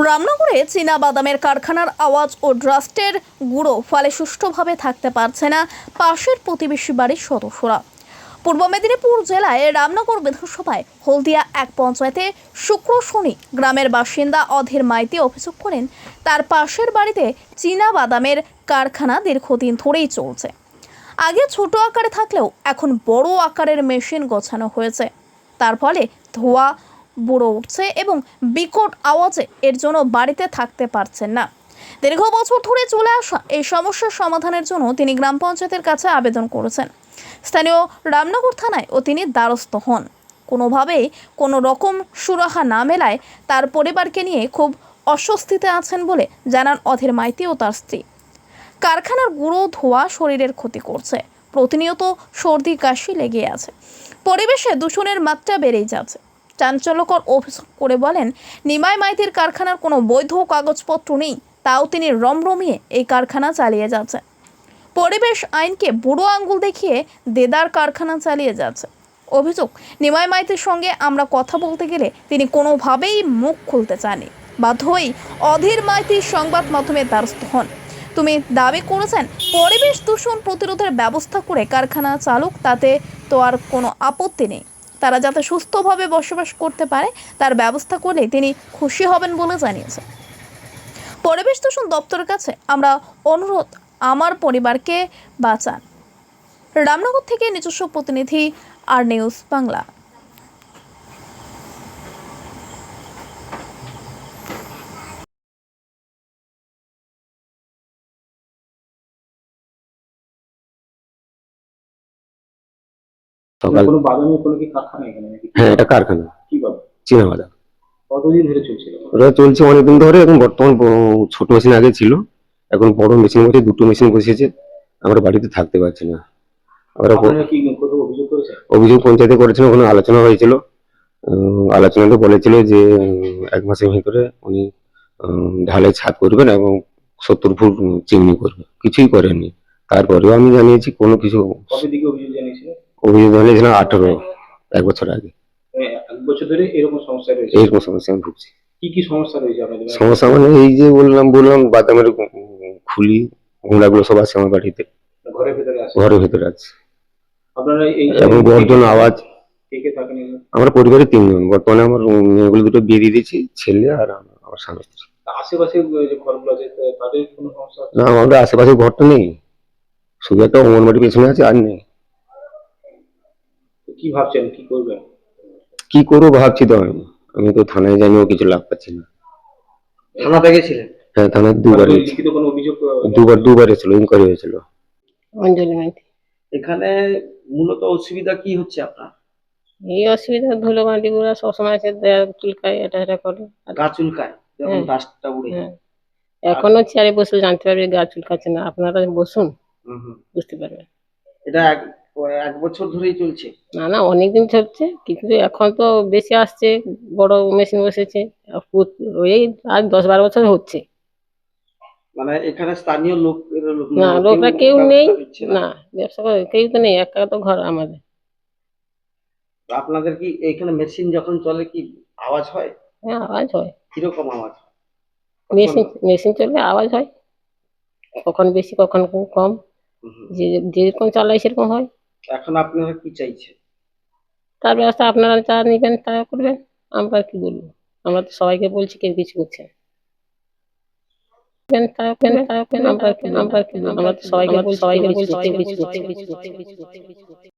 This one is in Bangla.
রামনগরে চীনা বাদামের কারখানার আওয়াজ ও ড্রাস্টের গুঁড়ো ফলে সুষ্ঠুভাবে থাকতে পারছে না পাশের প্রতিবেশী বাড়ির সদস্যরা। পূর্ব মেদিনীপুর জেলায় রামনগর বিধানসভায় হলদিয়া এক পঞ্চায়েতে শুক্র শনি গ্রামের বাসিন্দা অধীর মাইতি অভিযোগ করেন, তার পাশের বাড়িতে চীনা বাদামের কারখানা দীর্ঘদিন ধরেই চলছে। আগে ছোট আকারে থাকলেও এখন বড় আকারের মেশিন গোছানো হয়েছে। তার ফলে ধোঁয়া বুড়ো উঠছে এবং বিকট আওয়াজে এর জন্য বাড়িতে থাকতে পারছেন না। দীর্ঘ বছর ধরে চলে আসা এই সমস্যার সমাধানের জন্য তিনি গ্রাম পঞ্চায়েতের কাছে আবেদন করেছেন। স্থানীয় রামনগর থানায় ও তিনি দ্বারস্থ হন। কোনোভাবেই কোনো রকম সুরাহা না মেলায় তার পরিবারকে নিয়ে খুব অস্বস্তিতে আছেন বলে জানান অধীর মাইতি ও তার স্ত্রী। কারখানার গুঁড়ো ধোঁয়া শরীরের ক্ষতি করছে। প্রতিনিয়ত সর্দি কাশি লেগে আছে। পরিবেশে দূষণের মাত্রা বেড়েই যাচ্ছে। চাঞ্চল্যকর অভিযোগ করে বলেন, নিমাই মাইতির কারখানার কোনো বৈধ কাগজপত্র নেই, তাও তিনি রমরমিয়ে এই কারখানা চালিয়ে যাচ্ছেন পরিবেশ আইনকে বুড়ো আঙ্গুল দেখিয়ে দেদার কারখানা চালিয়ে যাচ্ছে। অভিযোগ, নিমাই মাইতির সঙ্গে আমরা কথা বলতে গেলে তিনি কোনোভাবেই মুখ খুলতে চাননি। বাধ্য হয়েই অধীর মাইতির সংবাদ মাধ্যমে দ্বারস্থ হন। তুমি দাবি করেছেন, পরিবেশ দূষণ প্রতিরোধের ব্যবস্থা করে কারখানা চালুক, তাতে তো আর কোনো আপত্তি নেই। তারা যাতে সুস্থভাবে বসবাস করতে পারে, তার ব্যবস্থা করলে তিনি খুশি হবেন বলে জানিয়েছেন। পরিবেশ দূষণ দপ্তরের কাছে আমরা অনুরোধ আমার পরিবারকে বাঁচান। রামনগর থেকে নিজস্ব প্রতিনিধি আর নিউজ বাংলা। সকাল কোনো বাদামের কোনো কি কারখানা এখানে নাকি? হ্যাঁ এটা কারখানা। কি বাদাম চীনা বাদাম কতদিন ধরে চলছিল? ওটা চলছে অনেকদিন ধরে এখন বর্তমান ব- ছোট মেশিন আগে ছিল এখন বড় মেশিন বসে দুটো মেশিন বসেছে আমরা বাড়িতে থাকতে পারছি না। আমরা প- আপনারা কি কোথাও অভিযোগ করেছেন? অভিযোগ পঞ্চায়েতে করেছিলাম ওখানে আলোচনা হয়েছিল। উম, আলোচনাতে বলেছিল যে উম, এক মাসের ভিতরে উনি উম, ঢালাই ছাদ করবেন এবং সত্তর ফুট উম, চিমনি করবে কিছুই করেননি। তারপরেও আমি জানিয়েছি কোনো কিছু কবে দিকে অভিযোগ জানিয়েছিলেন অভিযোগ জানিয়েছিলাম আঠারো এক বছর আগে। এ, এক বছর ধরে এরকম সমস্যা রয়েছে? এইরকম সমস্যা আমি ভুগছি। কি কি সমস্যা রয়েছে আপনাদের সমস্যা মানে এই যে বললাম বললাম বাদামের খুলি গুঁড়াগুলো সব আছে আমার বাড়িতে। ঘরের ভেতরে আছে? ঘরের ভেতরে আছে। আপনারা এই এবং গর্জন আওয়াজ? আমরা পরিবারে তিনজন। বর্তমানে আমার মেয়েগুলো দুটো বিয়ে দিয়ে দিয়েছি ছেলে আর আমার স্বামী। স্ত্রী। আশেপাশে যে ঘরগুলো আছে তাদের কোনো সমস্যা? না আমাদের আশেপাশে ঘরটা নেই। শুধু একটা অঙ্গনবাড়ি পেছনে আছে আর নেই। কি ভাবছেন? কি করবেন? কি করব ভাবছি তো আমি। আমি তো থানায় জানিও কিছু লাভ পাচ্ছি না। থানাতে গেছিলেন? হ্যাঁ থানায় দুবার গেছি লিখিত কোনো অভিযোগ আহ, দুবার দুবার এসেছিল ইনকোয়ারি হয়েছিল। অঞ্জলি মাইতি এখানে মূলত অসুবিধা কি হচ্ছে আপনার? এই অসুবিধা ধুলো মাটি গুলা সবসময় আছে দেয়া চুলকায় এটা এটা করে। আর গা চুলকায় যখন হ্যাঁ। ডাস্টটা উড়ে। হ্যাঁ। এখনও চেয়ারে বসে জানতে পারবে গা চুলকাচ্ছে না। আপনারা বসুন। হুম হুম। বুঝতে পারবেন। এটা এক এক বছর ধরেই চলছে। না না অনেকদিন চলছে কিন্তু এখন তো বেশি আসছে বড় মেশিন বসেছে ওই আজ দশ বারো বছর হচ্ছে। মানে এখানে স্থানীয় লোক না লোকরা কেউ নেই না। ব্যবসা করে কেউ তো নেই একা তো ঘর আমাদের। আপনাদের কি এখানে মেশিন যখন চলে কি আওয়াজ হয়? হ্যাঁ আওয়াজ হয়। কীরকম আওয়াজ? মেশিন মেশিন চললে আওয়াজ হয়। কখন বেশি কখন কম। যে যেরকম চালায় সেরকম হয়। এখন আপনারা কি চাইছেন? তার ব্যবস্থা আপনারা যা নেবেন তা করবেন, আমরা কি বলব? আমরা তো সবাইকে বলছি কেউ কিছু করছে আমরা তো সবাইকে সবাইকে বলছি কেউ কিছু করছে।